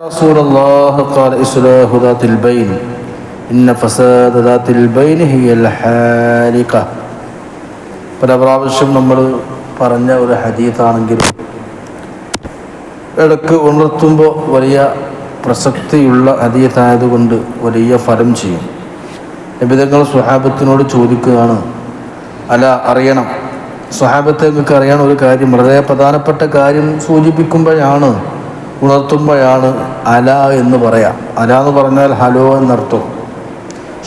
رسول الله قال إصلاح ذات البين إن فساد ذات البين هي الحالقة പല പ്രാവശ്യം നമ്മൾ പറഞ്ഞ ഒരു ഹദീത്താണെങ്കിലും ഇടയ്ക്ക് ഉണർത്തുമ്പോൾ വലിയ പ്രസക്തിയുള്ള ഹദീത്തായതുകൊണ്ട് വലിയ ഫലം ചെയ്യും നിബിതങ്ങൾ സ്വഹാബത്തിനോട് ചോദിക്കുകയാണ് അല്ല അറിയണം സ്വഹാബത്തെ നിങ്ങൾക്ക് അറിയണം ഒരു കാര്യം വളരെ പ്രധാനപ്പെട്ട കാര്യം സൂചിപ്പിക്കുമ്പോഴാണ് ഉണർത്തുമ്പോഴാണ് അല എന്ന് പറയാം. അല എന്ന് പറഞ്ഞാൽ ഹലോ എന്നർത്ഥം.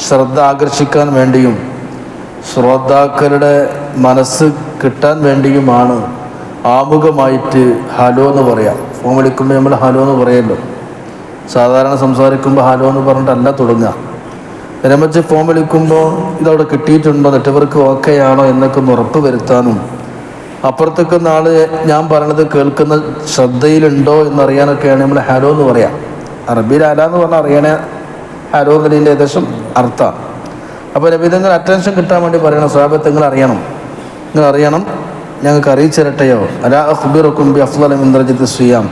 ശ്രദ്ധ ആകർഷിക്കാൻ വേണ്ടിയും ശ്രോതാക്കളുടെ മനസ്സ് കിട്ടാൻ വേണ്ടിയുമാണ് ആമുഖമായിട്ട് ഹലോ എന്ന് പറയാം. ഫോൺ വിളിക്കുമ്പോൾ നമ്മൾ ഹലോ എന്ന് പറയല്ലോ. സാധാരണ സംസാരിക്കുമ്പോൾ ഹലോ എന്ന് പറഞ്ഞിട്ടല്ല തുടങ്ങുക. വിരമിച്ച് ഫോൺ വിളിക്കുമ്പോൾ ഇതവിടെ കിട്ടിയിട്ടുണ്ടോ? നെറ്റ്വർക്ക് ഓക്കെ ആണോ എന്നൊക്കെ ഉറപ്പ് വരുത്താനും അപ്പുറത്തേക്ക് നാൾ ഞാൻ പറയണത് കേൾക്കുന്ന ശ്രദ്ധയിലുണ്ടോ എന്നറിയാനൊക്കെയാണ് നമ്മൾ ഹലോ എന്ന് പറയാം. അറബിയിൽ അല എന്ന് പറഞ്ഞാൽ അറിയണേ ഹലോ എന്നതിന്റെ ഏകദേശം അർത്ഥം. അപ്പോൾ നിങ്ങൾ അറ്റൻഷൻ കിട്ടാൻ വേണ്ടി പറയണം സ്വാബത്ത് നിങ്ങൾ അറിയണം. നിങ്ങൾ അറിയണം ഞങ്ങൾക്ക് അറിയിച്ചിരട്ടയോ അല അഖ്ബിറക്കും ബി അഫ്ലം ഇന്ദ്രജിത്ത് സിയാം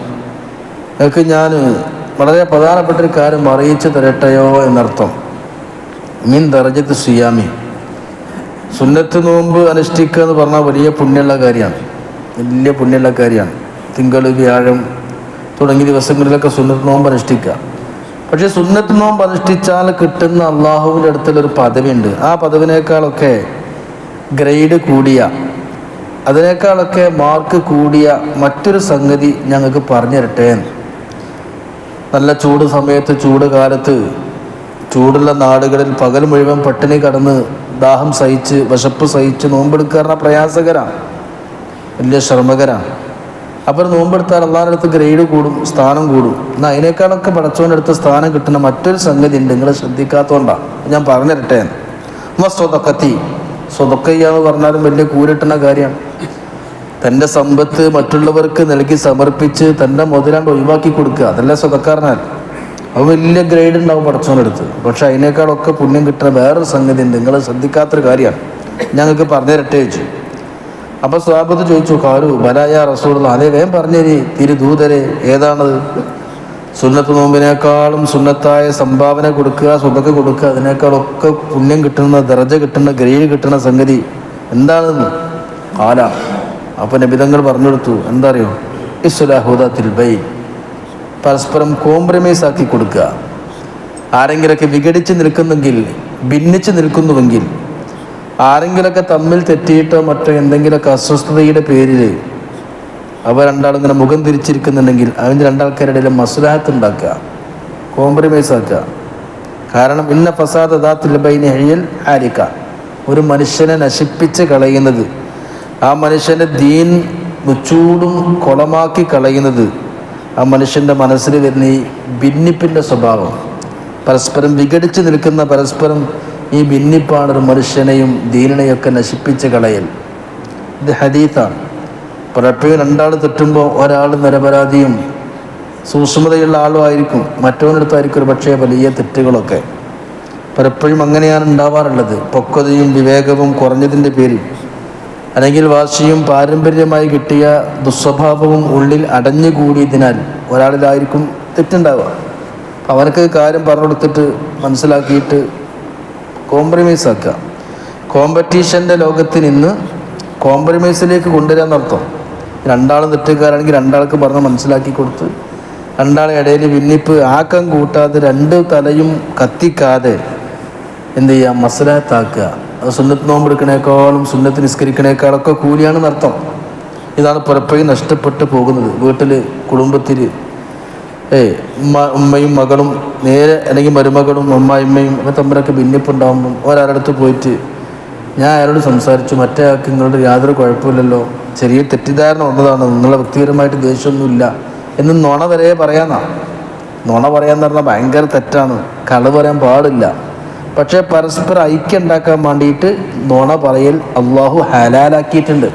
നിങ്ങൾക്ക് ഞാൻ വളരെ പ്രധാനപ്പെട്ട ഒരു കാര്യം അറിയിച്ചു തരട്ടയോ എന്നർത്ഥം. മീൻ ദർജത്ത് സിയാമി സുന്നത്ത് നോമ്പ് അനുഷ്ഠിക്കുക എന്ന് പറഞ്ഞാൽ വലിയ പുണ്യമുള്ള കാര്യമാണ്. വലിയ പുണ്യമുള്ള കാര്യമാണ്. തിങ്കൾ വ്യാഴം തുടങ്ങിയ ദിവസങ്ങളിലൊക്കെ സുന്നത്ത് നോമ്പ് അനുഷ്ഠിക്കുക. പക്ഷേ സുന്നത്ത് നോമ്പ് അനുഷ്ഠിച്ചാൽ കിട്ടുന്ന അള്ളാഹുവിന്റെ അടുത്തുള്ളൊരു പദവിയുണ്ട്. ആ പദവിനേക്കാളൊക്കെ ഗ്രേഡ് കൂടിയ അതിനേക്കാളൊക്കെ മാർക്ക് കൂടിയ മറ്റൊരു സംഗതി ഞങ്ങൾക്ക് പറഞ്ഞു തരട്ടെ നല്ല ചൂട് സമയത്ത് ചൂട് കാലത്ത് ചൂടുള്ള നാടുകളിൽ പകൽ മുഴുവൻ പട്ടിണി കടന്ന് ദാഹം സഹിച്ച് വിശപ്പ് സഹിച്ച് നോമ്പെടുക്കാറുള്ള പ്രയാസകരാണ്. വലിയ ശ്രമകരാണ്. അപ്പം നോമ്പെടുത്താൽ അള്ളാഹിന്റെ അടുത്ത് ഗ്രേഡ് കൂടും സ്ഥാനം കൂടും. എന്നാൽ അതിനേക്കാളൊക്കെ പടച്ചവന്റെ അടുത്ത് സ്ഥാനം കിട്ടുന്ന മറ്റൊരു സംഗതി ഉണ്ട് നിങ്ങൾ ശ്രദ്ധിക്കാത്തതുകൊണ്ടാണ്. ഞാൻ പറഞ്ഞു തരട്ടെ എന്നാൽ സ്വതക്കത്തി. സ്വതക്കയ്യ എന്ന് പറഞ്ഞാലും വലിയ കൂരിട്ടുന്ന കാര്യമാണ്. തന്റെ സമ്പത്ത് മറ്റുള്ളവർക്ക് നൽകി സമർപ്പിച്ച് തന്റെ മുതലാണ്ട് ഒഴിവാക്കി കൊടുക്കുക. അതല്ല സ്വതക്കാരനാൽ അത് വലിയ ഗ്രേഡ് ഉണ്ടാവും പഠിച്ചോണ്ടെടുത്ത് പക്ഷെ അതിനേക്കാളൊക്കെ പുണ്യം കിട്ടുന്ന വേറൊരു സംഗതി ഉണ്ട്. നിങ്ങൾ ശ്രദ്ധിക്കാത്തൊരു കാര്യമാണ്. ഞങ്ങൾക്ക് പറഞ്ഞു തരട്ടെ ചോദിച്ചു. അപ്പോൾ സ്വാപത്ത് ചോദിച്ചു കാരു ബലായ റസൂൾ അതേ വേഗം പറഞ്ഞേരി തിരുദൂതരെ ഏതാണത്? സുന്നത്ത് നോമ്പിനേക്കാളും സുന്നത്തായ സംഭാവന കൊടുക്കുക സുഖക്ക് കൊടുക്കുക അതിനേക്കാളൊക്കെ പുണ്യം കിട്ടുന്ന ദർജ കിട്ടുന്ന ഗ്രേഡ് കിട്ടുന്ന സംഗതി എന്താണെന്ന്? കാല അപ്പൊ നബിതങ്ങൾ പറഞ്ഞു കൊടുത്തു. എന്താ അറിയോ? ഇസ്ലാഹുദ തിൽബൈ പരസ്പരം കോംപ്രമൈസ് ആക്കി കൊടുക്കുക. ആരെങ്കിലൊക്കെ വിഘടിച്ച് നിൽക്കുന്നെങ്കിൽ ഭിന്നിച്ച് നിൽക്കുന്നുവെങ്കിൽ ആരെങ്കിലൊക്കെ തമ്മിൽ തെറ്റിയിട്ടോ മറ്റോ എന്തെങ്കിലുമൊക്കെ അസ്വസ്ഥതയുടെ പേരിൽ അവർ രണ്ടാളും ഇങ്ങനെ മുഖം തിരിച്ചിരിക്കുന്നുണ്ടെങ്കിൽ അതിന് രണ്ടാൾക്കാരുടെ ഇടയിൽ മസുലാഹത്ത് ഉണ്ടാക്കുക. കോംപ്രമൈസ് ആക്കുക. കാരണം ഇന്ന ഫസാദ് ദാത്തുലബൈന് ഹെയ്യൽ ആരിക്ക? ഒരു മനുഷ്യനെ നശിപ്പിച്ച് കളയുന്നത് ആ മനുഷ്യന്റെ ദീൻ മുച്ചൂടും കുളമാക്കി കളയുന്നത് ആ മനുഷ്യന്റെ മനസ്സിൽ വരുന്ന ഈ ഭിന്നിപ്പിന്റെ സ്വഭാവം. പരസ്പരം വിഘടിച്ച് നിൽക്കുന്ന പരസ്പരം ഈ ഭിന്നിപ്പാണ് ഒരു മനുഷ്യനെയും ദീനനെയൊക്കെ നശിപ്പിച്ച് കളയൽ. ഇത് ഹദീത്താണ് പലപ്പോഴും രണ്ടാൾ തെറ്റുമ്പോൾ ഒരാൾ നിരപരാധിയും സൂക്ഷ്മതയുള്ള ആളും ആയിരിക്കും. മറ്റവനടുത്തായിരിക്കും ഒരു പക്ഷേ വലിയ തെറ്റുകളൊക്കെ. പലപ്പോഴും അങ്ങനെയാണ് ഉണ്ടാവാറുള്ളത്. പൊക്കതയും വിവേകവും കുറഞ്ഞതിന്റെ പേരിൽ. അല്ലെങ്കിൽ വാശിയും പാരമ്പര്യമായി കിട്ടിയ ദുസ്വഭാവവും ഉള്ളിൽ അടഞ്ഞുകൂടിയതിനാൽ ഒരാളിലായിരിക്കും തെറ്റുണ്ടാവുക. അവനക്ക് കാര്യം പറഞ്ഞു കൊടുത്തിട്ട് മനസ്സിലാക്കിയിട്ട് കോംപ്രമൈസ് ആക്കുക. കോമ്പറ്റീഷന്റെ ലോകത്ത് നിന്ന് കോംപ്രമൈസിലേക്ക് കൊണ്ടുവരാൻ നടത്തും രണ്ടാളും തെറ്റുകാരാണെങ്കിൽ രണ്ടാൾക്ക് പറഞ്ഞ് മനസ്സിലാക്കി കൊടുത്ത് രണ്ടാളെ ഇടയിൽ ഭിന്നിപ്പ് ആക്കം കൂട്ടാതെ രണ്ട് തലയും കത്തിക്കാതെ എന്ത് ചെയ്യുക? മസലാത്താക്കുക. സുന്നത്ത് നോമ്പെടുക്കണേക്കാളും സുന്നത്ത് നിസ്കരിക്കണേക്കാളൊക്കെ കൂലിയാണ് അർത്ഥം ഇതാണ് പലപ്പോഴും നഷ്ടപ്പെട്ട് പോകുന്നത്. വീട്ടിൽ കുടുംബത്തിൽ ഏയ് ഉമ്മ ഉമ്മയും മകളും നേരെ അല്ലെങ്കിൽ മരുമകളും അമ്മായിമ്മയും ഒക്കെ തമ്മിലൊക്കെ ഭിന്നിപ്പുണ്ടാകുമ്പം ഒരാളടുത്ത് പോയിട്ട് ഞാൻ അയാളോട് സംസാരിച്ചു. മറ്റേ ആൾക്ക് നിങ്ങളോട് യാതൊരു കുഴപ്പമില്ലല്ലോ. ചെറിയ തെറ്റിദ്ധാരണ വന്നതാണ്. നിങ്ങളെ വ്യക്തിപരമായിട്ട് ദേഷ്യമൊന്നുമില്ല. എന്ന് നുണ വരെ പറയാന്നാ. നുണ പറയാന്ന് പറഞ്ഞാൽ ഭയങ്കര തെറ്റാണ്. കളവ് പറയാൻ പാടില്ല. പക്ഷേ പരസ്പരം ഐക്യം ഉണ്ടാക്കാൻ വേണ്ടിയിട്ട് നുണ പറയൽ അള്ളാഹു ഹലാലാക്കിയിട്ടുണ്ട്.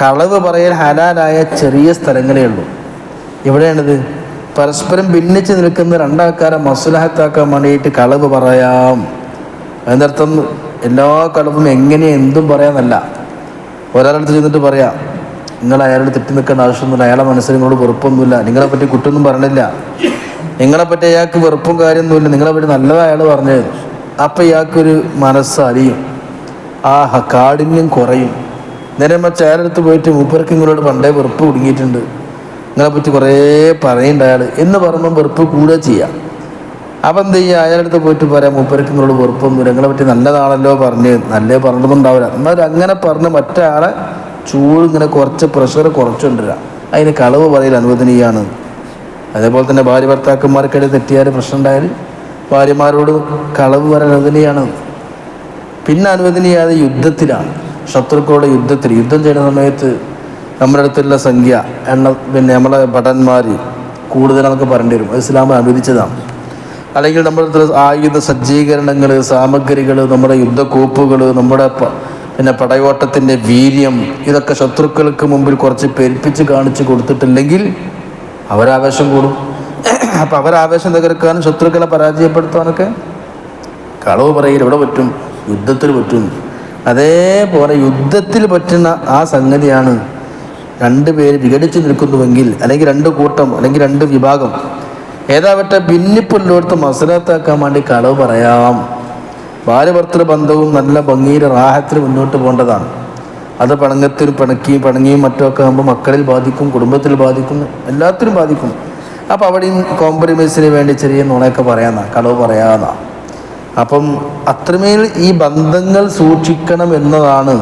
കളവ് പറയൽ ഹലാലായ ചെറിയ സ്ഥലങ്ങളേ ഉള്ളൂ. എവിടെയാണിത്? പരസ്പരം ഭിന്നിച്ച് നിൽക്കുന്ന രണ്ടാൾക്കാരെ മസുലഹത്താക്കാൻ വേണ്ടിയിട്ട് കളവ് പറയാം. അതിനർത്ഥം എല്ലാ കളവും എങ്ങനെ എന്തും പറയാമെന്നല്ല ഒരാളടുത്ത് ചെന്നിട്ട് പറയാം നിങ്ങൾ അയാളോട് തെറ്റി നിൽക്കേണ്ട ആവശ്യമൊന്നുമില്ല. അയാളെ മനസ്സിൽ നിങ്ങളോട് വെറുപ്പൊന്നുമില്ല. നിങ്ങളെ പറ്റി കുറ്റൊന്നും പറഞ്ഞില്ല നിങ്ങളെ പറ്റി അയാൾക്ക് വെറുപ്പും കാര്യമൊന്നുമില്ല. നിങ്ങളെ പറ്റി നല്ലതാ അയാൾ പറഞ്ഞത്. അപ്പം ഇയാൾക്കൊരു മനസ്സറിയും ആഹ കാഠിന്യം കുറയും. നേരെ മറിച്ച് ചേരടുത്ത് പോയിട്ട് മൂപ്പർക്ക് നിങ്ങളോട് പണ്ടേ വെറുപ്പ് കുടുങ്ങിയിട്ടുണ്ട്. നിങ്ങളെ പറ്റി കുറേ പറയേണ്ട അയാൾ എന്ന് പറയുമ്പോൾ വെറുപ്പ് കൂടുക ചെയ്യാം. അപ്പം എന്ത് ചെയ്യുക അയാളുടെ അടുത്ത് പോയിട്ട് പറയാം മൂപ്പർക്ക് നിങ്ങളോട് വെറുപ്പൊന്നുമില്ല. നിങ്ങളെ പറ്റി നല്ലതാണല്ലോ പറഞ്ഞ് നല്ലേ പറഞ്ഞിട്ടുണ്ടാവില്ല എന്നാൽ അങ്ങനെ പറഞ്ഞ് മറ്റേ ചൂട് ഇങ്ങനെ കുറച്ച് പ്രഷർ കുറച്ചുകൊണ്ടിരാം അതിന് കളവ് പറയൽ അനുവദനീയമാണ് അതേപോലെ തന്നെ ഭാര്യ ഭർത്താക്കന്മാർക്കിടയിൽ തെറ്റിയാൽ പ്രശ്നം ഉണ്ടായാൽ ഭാര്യമാരോട് കളവ് പറയാൻ അനുവദനീയമാണ് പിന്നെ അനുവദനീയാതെ യുദ്ധത്തിലാണ്. ശത്രുക്കളുടെ യുദ്ധത്തിൽ യുദ്ധം ചെയ്യുന്ന സമയത്ത് നമ്മുടെ അടുത്തുള്ള സംഖ്യ എണ്ണ പിന്നെ നമ്മളെ ഭടന്മാർ കൂടുതലാണെന്നൊക്കെ പറയേണ്ടി വരും. ഇസ്ലാം അനുവദിച്ചതാണ്. അല്ലെങ്കിൽ നമ്മുടെ അടുത്തുള്ള ആയുധ സജ്ജീകരണങ്ങൾ സാമഗ്രികൾ നമ്മുടെ യുദ്ധക്കോപ്പുകൾ നമ്മുടെ പിന്നെ പടയോട്ടത്തിന്റെ വീര്യം ഇതൊക്കെ ശത്രുക്കൾക്ക് മുമ്പിൽ കുറച്ച് പെരുപ്പിച്ച് കാണിച്ച് കൊടുത്തിട്ടില്ലെങ്കിൽ അവരാവേശം കൂടും. അപ്പം അവരാവേശം തകർക്കാനും ശത്രുക്കളെ പരാജയപ്പെടുത്താനൊക്കെ കളവ് പറയൽ ഇവിടെ പറ്റും? യുദ്ധത്തിൽ പറ്റും. അതേപോലെ യുദ്ധത്തിൽ പറ്റുന്ന ആ സംഗതിയാണ് രണ്ട് പേര് വിഘടിച്ച് നിൽക്കുന്നുവെങ്കിൽ അല്ലെങ്കിൽ രണ്ട് കൂട്ടം അല്ലെങ്കിൽ രണ്ട് വിഭാഗം. ഏതാവട്ടെ ഭിന്നിപ്പുള്ളടത്ത് മസലത്താക്കാൻ വേണ്ടി കളവ് പറയാം. ഭാര്യഭർത്തൃ ബന്ധവും നല്ല ഭംഗിയിൽ റാഹത്തിൽ മുന്നോട്ട് പോകേണ്ടതാണ്. അത് പണങ്ങത്തിൽ പിണക്കിയും പിണങ്ങിയും മറ്റുമൊക്കെ ആകുമ്പോൾ മക്കളിൽ ബാധിക്കും കുടുംബത്തിൽ ബാധിക്കും എല്ലാത്തിനും ബാധിക്കും. അപ്പോൾ അവിടെയും കോംപ്രമൈസിന് വേണ്ടി ചെറിയ നുണയൊക്കെ പറയാന്നാ കളവ് പറയാന്നാ. അപ്പം അത്രമേൽ ഈ ബന്ധങ്ങൾ സൂക്ഷിക്കണം എന്നതാണ്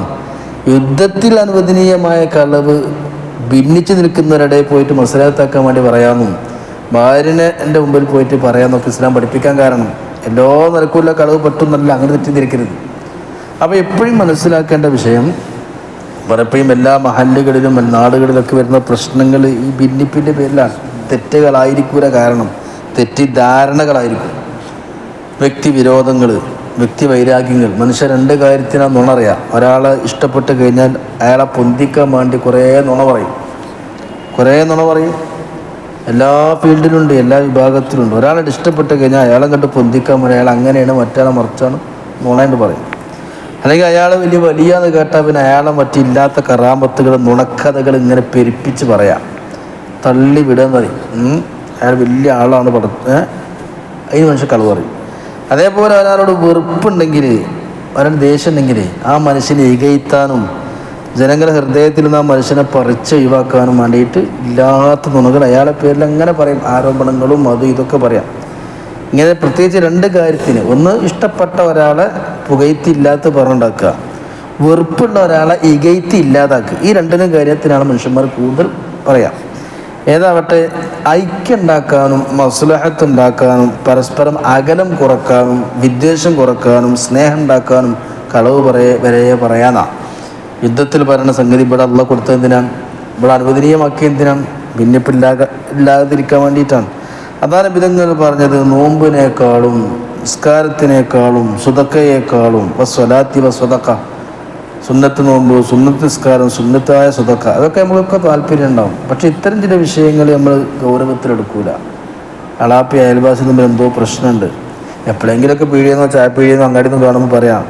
യുദ്ധത്തിൽ അനുവദനീയമായ കളവ് ഭിന്നിച്ച് നിൽക്കുന്നവരുടെ പോയിട്ട് മസലാത്താക്കാൻ വേണ്ടി പറയാമെന്നും ഭാര്യനെ എന്റെ മുമ്പിൽ പോയിട്ട് പറയാമെന്നൊക്കെ ഇസ്ലാം പഠിപ്പിക്കാൻ കാരണം. എല്ലോ നിലക്കുമില്ല കളവ് പറ്റുന്നല്ല അങ്ങനെ തെറ്റിദ്ധരിക്കരുത്. അപ്പോൾ എപ്പോഴും മനസ്സിലാക്കേണ്ട വിഷയം പലപ്പോഴും എല്ലാ മഹല്ലുകളിലും നാടുകളിലൊക്കെ വരുന്ന പ്രശ്നങ്ങൾ ഈ ഭിന്നിപ്പിന്റെ പേരിലാണ്. തെറ്റുകളായിരിക്കൂല കാരണം തെറ്റിദ്ധാരണകളായിരിക്കും. വ്യക്തിവിരോധങ്ങൾ വ്യക്തി വൈരാഗ്യങ്ങൾ മനുഷ്യ രണ്ട് കാര്യത്തിനാണ് നുണറിയാം. ഒരാളെ ഇഷ്ടപ്പെട്ട് കഴിഞ്ഞാൽ അയാളെ പൊന്തിക്കാൻ വേണ്ടി കുറേ നുണ പറയും. കുറേ നുണ പറയും. എല്ലാ ഫീൽഡിലുണ്ട് എല്ലാ വിഭാഗത്തിലുണ്ട്. ഒരാളെ ഇഷ്ടപ്പെട്ട് കഴിഞ്ഞാൽ അയാളെ കണ്ട് പൊന്തിക്കാൻ വേണ്ടി അയാൾ അങ്ങനെയാണ് മറ്റയാളെ മറിച്ചാണ് നുണയെന്ന് പറയും. അല്ലെങ്കിൽ അയാൾ വലിയ വലിയ എന്ന് കേട്ടാൽ പിന്നെ അയാളെ മറ്റില്ലാത്ത കറാമത്തുകൾ നുണക്കഥകൾ ഇങ്ങനെ പെരുപ്പിച്ച് പറയാം. തള്ളി വിടുക പറയും. അയാൾ വലിയ ആളാണ് പട അതിന് മനുഷ്യൻ കളവ് പറയും. അതേപോലെ ഒരാളോട് വെറുപ്പുണ്ടെങ്കിൽ ഒരാൾ ദേഷ്യം ഉണ്ടെങ്കിൽ ആ മനുഷ്യനെ ഇകയത്താനും ജനങ്ങളുടെ ഹൃദയത്തിൽ നിന്ന് ആ മനുഷ്യനെ പറിച്ച് ഒഴിവാക്കാനും വേണ്ടിയിട്ട് ഇല്ലാത്ത നുണകൾ അയാളെ പേരിൽ അങ്ങനെ പറയും. ആരോപണങ്ങളും അതും ഇതൊക്കെ പറയാം. ഇങ്ങനെ പ്രത്യേകിച്ച് രണ്ട് കാര്യത്തിന്. ഒന്ന് ഇഷ്ടപ്പെട്ട ഒരാളെ പുകയത്തി ഇല്ലാത്ത പറഞ്ഞുണ്ടാക്കുക. വെറുപ്പുള്ള ഒരാളെ ഇകയത്തി ഇല്ലാതാക്കുക ഈ രണ്ടിനും കാര്യത്തിനാണ് മനുഷ്യന്മാർ കൂടുതൽ പറയാം. ഏതാവട്ടെ ഐക്യം ഉണ്ടാക്കാനും മസ്ലഹത്ത് ഉണ്ടാക്കാനും പരസ്പരം അകലം കുറക്കാനും വിദ്വേഷം കുറക്കാനും സ്നേഹം ഉണ്ടാക്കാനും കളവ് പറയ വരെ പറയാനാ. യുദ്ധത്തിൽ പറയുന്ന സംഗതി ഇവിടെ അള്ള കൊടുത്ത എന്തിനാണ് ഇവിടെ അനുവദനീയമാക്കിയ എന്തിനാണ് ഭിന്നിപ്പില്ലാക ഇല്ലാതിരിക്കാൻ വേണ്ടിയിട്ടാണ്. അതാണ് വിധങ്ങൾ പറഞ്ഞത് നോമ്പിനേക്കാളും നിസ്കാരത്തിനേക്കാളും സുതക്കയേക്കാളും വസ്വലാത്തി വസ്വതക്ക സുന്നത്ത് നോമ്പ് സുന്നത്ത് നിസ്കാരം സുന്നത്തായ സുതക്ക അതൊക്കെ നമ്മളൊക്കെ താല്പര്യം ഉണ്ടാവും. പക്ഷെ ഇത്തരം ചില വിഷയങ്ങൾ നമ്മൾ ഗൗരവത്തിലെടുക്കൂല അളാപ്പി അയൽവാസി തമ്മിൽ എന്തോ പ്രശ്നമുണ്ട്. എപ്പോഴെങ്കിലൊക്കെ പീഴിയെന്ന് അങ്ങാടി നിന്ന് കാണുമ്പോൾ പറയാം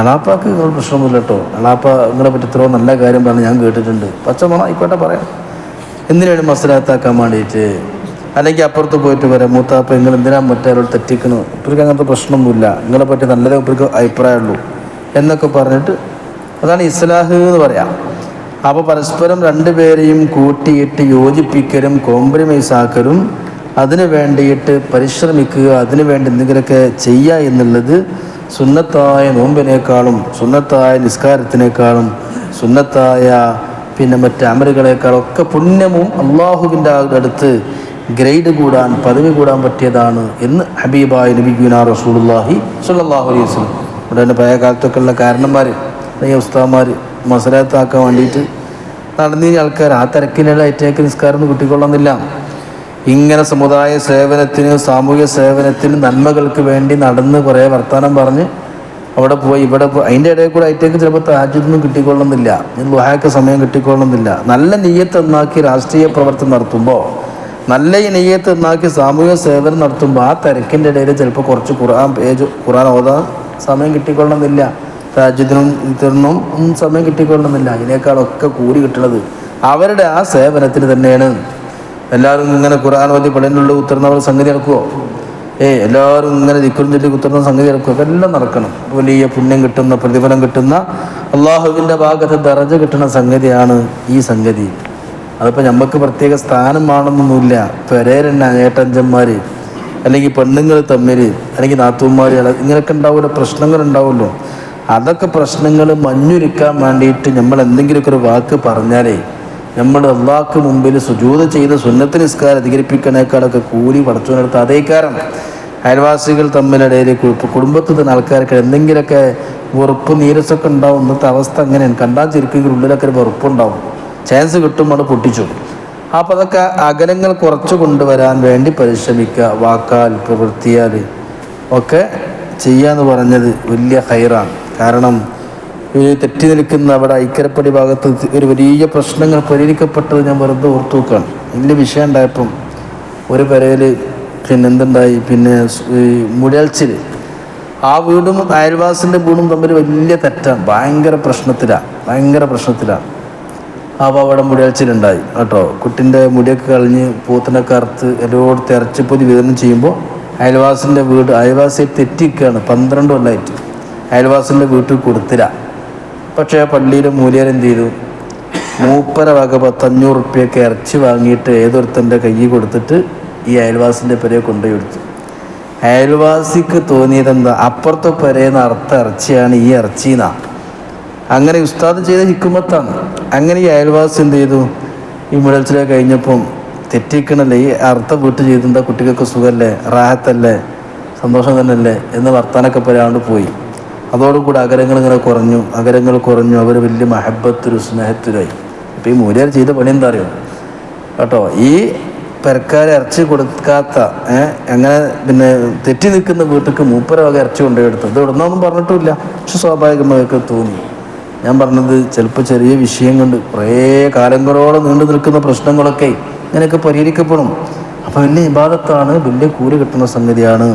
അളാപ്പാക്ക് ഒരു പ്രശ്നമൊന്നുമില്ല കേട്ടോ. അളാപ്പ നിങ്ങളെ പറ്റി ഇത്രയോ നല്ല കാര്യം പറഞ്ഞ് ഞാൻ കേട്ടിട്ടുണ്ട്. പച്ചമണം ആയിക്കോട്ടെ പറയാം. എന്തിനാണ് മസലാത്താക്കാൻ വേണ്ടിയിട്ട്? അല്ലെങ്കിൽ അപ്പുറത്ത് പോയിട്ട് വരാം മൂത്താപ്പ നിങ്ങൾ എന്തിനാ മറ്റേരോട് തെറ്റിക്കണോ ഇവർക്ക് അങ്ങനത്തെ പ്രശ്നമൊന്നുമില്ല. നിങ്ങളെ പറ്റി നല്ലതേ ഇവർക്ക് അഭിപ്രായമുള്ളൂ. എന്നൊക്കെ പറഞ്ഞിട്ട് അതാണ് ഇസ്ലാഹ് എന്ന് പറയാം. അപ്പോൾ പരസ്പരം രണ്ടുപേരെയും കൂട്ടിയിട്ട് യോജിപ്പിക്കലും കോംപ്രമൈസ് ആക്കലും അതിനു വേണ്ടിയിട്ട് പരിശ്രമിക്കുക അതിനു വേണ്ടി എന്തെങ്കിലുമൊക്കെ ചെയ്യുക എന്നുള്ളത് സുന്നത്തായ നോമ്പിനേക്കാളും സുന്നത്തായ നിസ്കാരത്തിനേക്കാളും സുന്നത്തായ പിന്നെ മറ്റ് അമലുകളെക്കാളൊക്കെ പുണ്യവും അള്ളാഹുവിന്റെ അടുത്ത് ഗ്രേഡ് കൂടാൻ പദവി കൂടാൻ പറ്റിയതാണ് എന്ന് ഹബീബായ നബിഗുന റസൂലുള്ളാഹി സുല്ലാഹു അലൈഹി വസല്ലം. ഇവിടെ തന്നെ പഴയ കാലത്തൊക്കെയുള്ള കാരണന്മാർ അല്ലെങ്കിൽ ഉസ്താമാർ മസലാത്താക്കാൻ വേണ്ടിയിട്ട് നടന്നീ ആൾക്കാർ ആ തിരക്കിലുള്ള ഏറ്റേക്ക് നിസ്കാരം ഒന്നും കിട്ടിക്കൊള്ളുന്നില്ല ഇങ്ങനെ സമുദായ സേവനത്തിന് സാമൂഹ്യ സേവനത്തിന് നന്മകൾക്ക് വേണ്ടി നടന്ന് കുറേ വർത്തമാനം പറഞ്ഞ് അവിടെ പോയി. ഇവിടെ പോയി അതിന്റെ ഇടയിൽ കൂടെ ഐറ്റേക്ക് ചിലപ്പോൾ താജ്യത്തൊന്നും കിട്ടിക്കൊള്ളുന്നില്ല ലുഹാക്ക് സമയം കിട്ടിക്കൊള്ളുന്നില്ല നല്ല നെയ്യത്ത് എന്നാക്കി രാഷ്ട്രീയ പ്രവർത്തനം നടത്തുമ്പോൾ നല്ല ഈ നെയ്യത്ത് എന്നാക്കി സാമൂഹിക സേവനം നടത്തുമ്പോൾ ആ തിരക്കിന്റെ ഇടയിൽ ചിലപ്പോൾ കുറച്ച് ഖുർആൻ പേജ് ഖുർആൻ ഓതാൻ സമയം കിട്ടിക്കൊള്ളുന്നില്ല രാജ്യത്തിനും ഇതിനും ഒന്നും സമയം കിട്ടിക്കൊള്ളുന്നില്ല. അതിനേക്കാളൊക്കെ കൂടി കിട്ടുന്നത് അവരുടെ ആ സേവനത്തിന് തന്നെയാണ്. എല്ലാവരും ഇങ്ങനെ ഖുർആൻ വലിയ പള്ളിനുള്ളിൽ ഉത്തർന്നവർ സംഗതി ഇറക്കുമോ ഏ എല്ലാവരും ഇങ്ങനെ ദിക്കുറും ചൊല്ലി കുത്തുന്ന സംഗതി ഇറക്കുമോ എല്ലാം നടക്കണം. വലിയ പുണ്യം കിട്ടുന്ന പ്രതിഫലം കിട്ടുന്ന അള്ളാഹുവിന്റെ ഭാഗത്ത് ദറജ കിട്ടുന്ന സംഗതിയാണ് ഈ സംഗതി. അതിപ്പോൾ നമുക്ക് പ്രത്യേക സ്ഥാനമാണെന്നൊന്നുമില്ല പെരേരന്നെ ഏട്ടഞ്ചന്മാർ അല്ലെങ്കിൽ പെണ്ണുങ്ങൾ തമ്മിൽ അല്ലെങ്കിൽ നാത്തൂന്മാർ ഇങ്ങനെയൊക്കെ ഉണ്ടാവുമല്ലോ പ്രശ്നങ്ങൾ ഉണ്ടാവുമല്ലോ. അതൊക്കെ പ്രശ്നങ്ങൾ മഞ്ഞുരുക്കാൻ വേണ്ടിയിട്ട് നമ്മൾ എന്തെങ്കിലുമൊക്കെ ഒരു വാക്ക് പറഞ്ഞാലേ നമ്മൾ അള്ളാഹ്ക്ക് മുമ്പിൽ സുജൂത ചെയ്ത സുന്നത്ത് നിസ്കാരം അധികരിപ്പിക്കണേക്കാളൊക്കെ കൂലി പടച്ചുവിനടുത്ത് അതേ കാരണം അയൽവാസികൾ തമ്മിലിടയിൽ കുടുംബത്തിൽ തന്നെ ആൾക്കാർക്ക് എന്തെങ്കിലുമൊക്കെ വെറുപ്പ് നീരസൊക്കെ ഉണ്ടാവും. ഇന്നത്തെ അവസ്ഥ അങ്ങനെയാണ് കണ്ടാൽ ചിരിക്കെങ്കിൽ ഉള്ളിലൊക്കെ ഒരു വെറുപ്പുണ്ടാവും. ചാൻസ് കിട്ടുമ്പോൾ പൊട്ടിച്ചു അപ്പോൾ അതൊക്കെ അകലങ്ങൾ കുറച്ച് കൊണ്ടുവരാൻ വേണ്ടി പരിശ്രമിക്കുക. വാക്കാൽ പ്രവൃത്തിയാൽ ഒക്കെ ചെയ്യാന്ന് പറഞ്ഞത് വലിയ ഹൈറാണ്. കാരണം തെറ്റി നിൽക്കുന്ന അവിടെ ഐക്കരപ്പടി ഭാഗത്ത് ഒരു വലിയ പ്രശ്നങ്ങൾ പരിഹരിക്കപ്പെട്ടത് ഞാൻ വെറുതെ ഓർത്തു നോക്കുകയാണ് വലിയ വിഷയം ഉണ്ടായപ്പം ഒരു പെരയിൽ പിന്നെ എന്തുണ്ടായി? പിന്നെ ഈ മുടിയൽച്ചിൽ ആ വീടും അയൽവാസിന്റെ വീടും തമ്മിൽ വലിയ തെറ്റാണ്. ഭയങ്കര പ്രശ്നത്തിലാണ് ഭയങ്കര പ്രശ്നത്തിലാണ് അപ്പോൾ അവിടെ മുടിയൽച്ചിലുണ്ടായി കേട്ടോ. കുട്ടിന്റെ മുടിയൊക്കെ കളഞ്ഞ് പൂത്തിനെ കറുത്ത് എല്ലായിടത്തും ഇറച്ചിപ്പൊതി വിതരണം ചെയ്യുമ്പോൾ അയൽവാസിന്റെ വീട് അയൽവാസിയെ തെറ്റിക്കുകയാണ് പന്ത്രണ്ട് കൊല്ലമായിട്ട് അയൽവാസിന്റെ വീട്ടിൽ കൊടുത്തില്ല. പക്ഷേ പള്ളിയിലെ മൂല്യർ എന്ത് ചെയ്തു? മൂപ്പര വക പത്തഞ്ഞൂറ് റുപ്യൊക്കെ ഇറച്ചി വാങ്ങിയിട്ട് ഏതൊരുത്തന്റെ കയ്യിൽ കൊടുത്തിട്ട് ഈ അയൽവാസിന്റെ പെരയെ കൊണ്ടുപോയി കൊടുത്തു. അയൽവാസിക്ക് തോന്നിയത് എന്താ അപ്പുറത്തെ പെരയെന്ന് അർത്ഥ ഇറച്ചിയാണ് ഈ ഇറച്ചിന്നാ. അങ്ങനെ ഉസ്താദ് ചെയ്ത ഹിക്കുമത്താണ്. അങ്ങനെ ഈ അയൽവാസി എന്ത് ചെയ്തു? ഈ മുഴച്ചിലെ കഴിഞ്ഞപ്പം തെറ്റിക്കണല്ലേ? ഈ അർത്ഥം വീട്ട് ചെയ്തെന്താ കുട്ടികൾക്ക് സുഖമല്ലേ? റാഹത്തല്ലേ? സന്തോഷം തന്നെയല്ലേ? എന്ന് വർത്താനൊക്കെ പറയാണ്ട് പോയി. അതോടുകൂടി അകരങ്ങൾ ഇങ്ങനെ കുറഞ്ഞു അകരങ്ങൾ കുറഞ്ഞു. അവർ വലിയ മഹബത്തൊരു സ്നേഹത്തിലായി ഇപ്പം ഈ മൂല്യർ ചെയ്ത പണി എന്താ അറിയോ? കേട്ടോ ഈ പെരക്കാരെ ഇറച്ചി കൊടുക്കാത്ത അങ്ങനെ പിന്നെ തെറ്റി നിൽക്കുന്ന വീട്ടിലേക്ക് മൂപ്പര വക ഇറച്ചി കൊണ്ടുപോയി എടുത്തു ഇത് ഇടുന്നൊന്നും പറഞ്ഞിട്ടില്ല പക്ഷെ സ്വാഭാവികമായൊക്കെ തോന്നി. ഞാൻ പറഞ്ഞത് ചിലപ്പോൾ ചെറിയ വിഷയം കൊണ്ട് കുറേ കാലങ്ങളോളം നീണ്ടു നിൽക്കുന്ന പ്രശ്നങ്ങളൊക്കെ ഇങ്ങനെയൊക്കെ പരിഹരിക്കപ്പെടും. അപ്പോൾ വലിയ ഇബാദത്താണ് വലിയ കൂലി കിട്ടുന്ന സംഗതിയാണ്.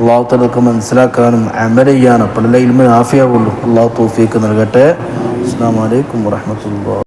അള്ളാഹുത്തലൊക്കെ മനസ്സിലാക്കാനും അമൽ ചെയ്യാനും അപ്പോഴല്ലേ ഇൽമ ആഫിയാവുള്ളൂ. അള്ളാഹു തോഫിയൊക്കെ നൽകട്ടെ. അസ്സാം വലൈക്കും വാഹമത്തുള്ള